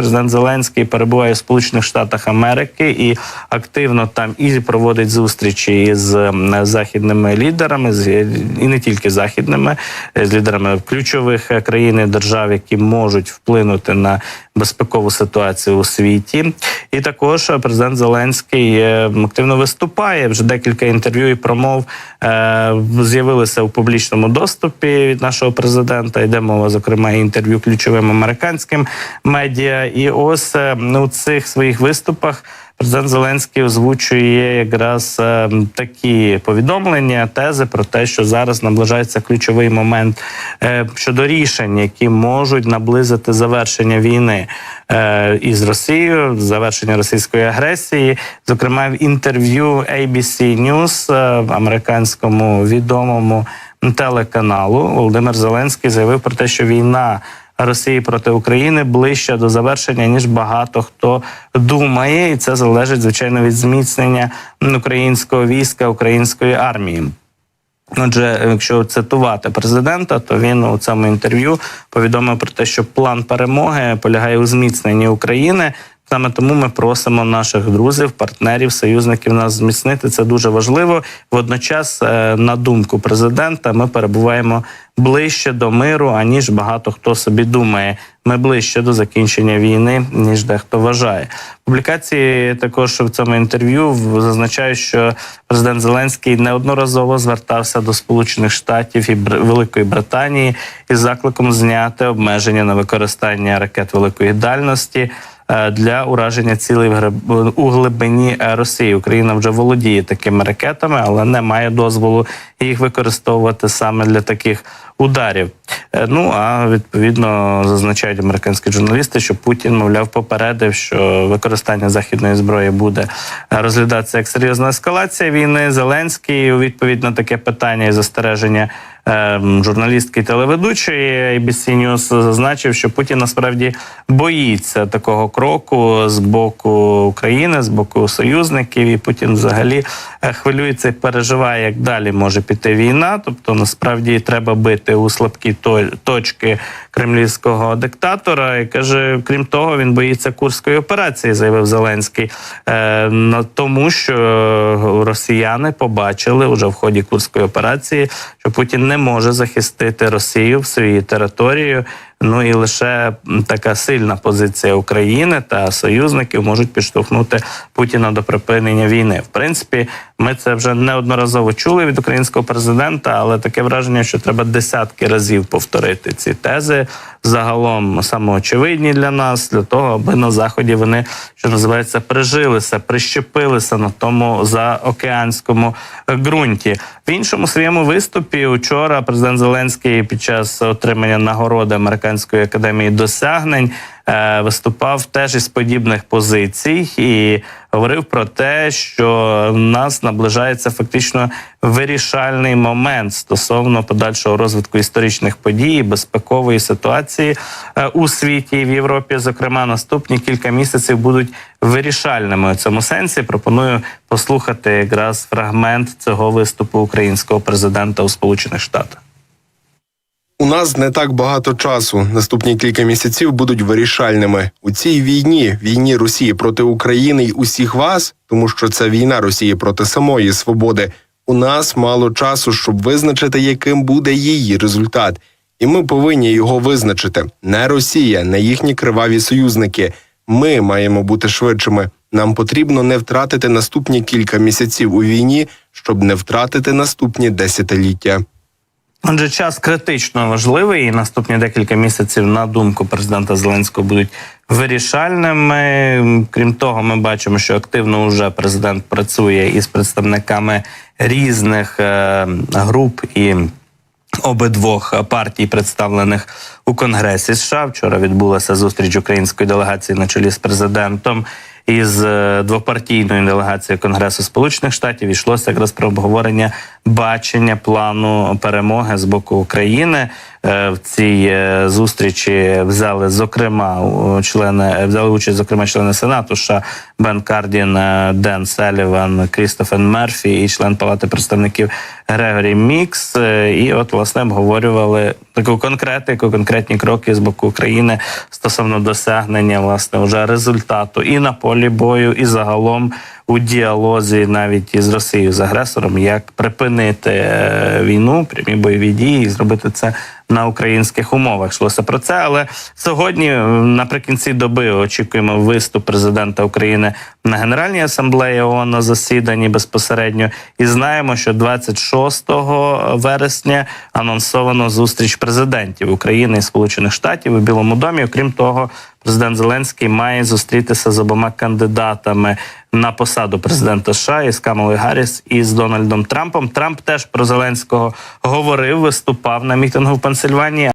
Президент Зеленський перебуває в Сполучених Штатах Америки і активно там і проводить зустрічі з західними лідерами, з і не тільки західними, е, з лідерами ключових е, країн і держав, які можуть вплинути на безпекову ситуацію у світі. І також е, президент Зеленський активно виступає. Вже декілька інтерв'ю і промов з'явилися у публічному доступі від нашого президента. Йде мова, зокрема, інтерв'ю ключовим американським медіа. І ось е, у цих своїх виступах. Президент Зеленський озвучує якраз е, такі повідомлення, тези про те, що зараз наближається ключовий момент е, щодо рішень, які можуть наблизити завершення війни із Росією, завершення російської агресії. Зокрема, в інтерв'ю ABC News, американському відомому телеканалу, Володимир Зеленський заявив про те, що війна. Росії проти України ближче до завершення ніж багато хто думає, і це залежить звичайно від зміцнення українського війська, української армії. Отже, якщо цитувати президента, то він у цьому інтерв'ю повідомив про те, що план перемоги полягає у зміцненні України. Саме тому ми просимо наших друзів, партнерів, союзників нас зміцнити. Це дуже важливо. Водночас, е, на думку президента, ми перебуваємо ближче до миру, аніж багато хто собі думає. Ми ближче до закінчення війни, ніж дехто вважає. Публікації також в цьому інтерв'ю зазначають, що президент Зеленський неодноразово звертався до Сполучених Штатів і Великої Британії із закликом зняти обмеження на використання ракет великої дальності для ураження цілей у глибині е, Росії. Україна вже володіє такими ракетами, але не має дозволу їх використовувати саме для таких ударів. Е, Ну а відповідно зазначають американські журналісти, що Путін, мовляв, попередив, що використання західної зброї буде е, розглядатися як серйозна ескалація війни. Зеленський у відповідь на таке питання і застереження е, журналістки і телеведучої ABC News зазначив, що Путін насправді боїться такого кроку з боку України, з боку союзників, і Путін взагалі е, хвилюється і переживає, як далі може піти війна. Тобто, насправді треба бити у слабкі точки кремлівського диктатора. І каже, крім того, він боїться курської операції, заявив Зеленський, е, на тому, що росіяни побачили уже в ході курської операції, що Путін не може захистити Росію в своїй території. Ну і лише така сильна позиція України та союзників можуть підштовхнути Путіна до припинення війни. В принципі, ми це вже неодноразово чули від українського президента, але таке враження, що треба десятки разів повторити ці тези загалом самоочевидні для нас, для того, аби на заході вони, що називається, прижилися, прищепилися на тому заокеанському ґрунті. В іншому своєму виступі учора президент Зеленський під час отримання нагороди американської академії досягнень е, виступав теж із подібних позицій і говорив про те, що в нас наближається фактично вирішальний момент стосовно подальшого розвитку історичних подій, безпекової ситуації е, у світі і в Європі. Зокрема, наступні кілька місяців будуть вирішальними у цьому сенсі. Пропоную послухати якраз фрагмент цього виступу українського президента у Сполучених Штатах. У нас не так багато часу. Наступні кілька місяців будуть вирішальними у цій війні, війні Росії проти України й усіх вас, тому що це війна Росії проти самої свободи. У нас мало часу, щоб визначити, яким буде її результат, і ми повинні його визначити. Не Росія, не їхні криваві союзники. Ми маємо бути швидшими. Нам потрібно не втратити наступні кілька місяців у війні, щоб не втратити наступні десятиліття. Отже, час критично важливий, і наступні декілька місяців, на думку президента Зеленського, будуть вирішальними. Крім того, ми бачимо, що активно вже президент працює із представниками різних е, груп і. Обидвох партій, представлених у Конгресі США. Вчора відбулася зустріч української делегації на чолі з президентом із е, двопартійною делегацією Конгресу Сполучених Штатів. Йшлося якраз про обговорення бачення плану перемоги з боку України. Е, В цій е, зустрічі взяли зокрема члени взяли участь, зокрема члени сенату США Бен Кардін, е, Ден Селіван, Крістофен Мерфі і член Палати представників Грегорі Мікс. І от власне обговорювали таку конкретику, конкретні кроки з боку України стосовно досягнення власне вже результату і на полі бою, і загалом у діалозі навіть із Росією з агресором, як припинити е, війну, прямі бойові дії, і зробити це на українських умовах. Йшлося про це. Але сьогодні, е, наприкінці доби, очікуємо виступ президента України на Генеральній асамблеї ООН на засіданні безпосередньо. І знаємо, що 26 вересня анонсовано зустріч президентів України і Сполучених Штатів у Білому домі. Окрім того, президент Зеленський має зустрітися з обома кандидатами на посаду президента США із Камалою Гарріс і з Дональдом Трампом. Трамп теж про Зеленського говорив, виступав на мітингу в Пенсильванії. Pennsylvania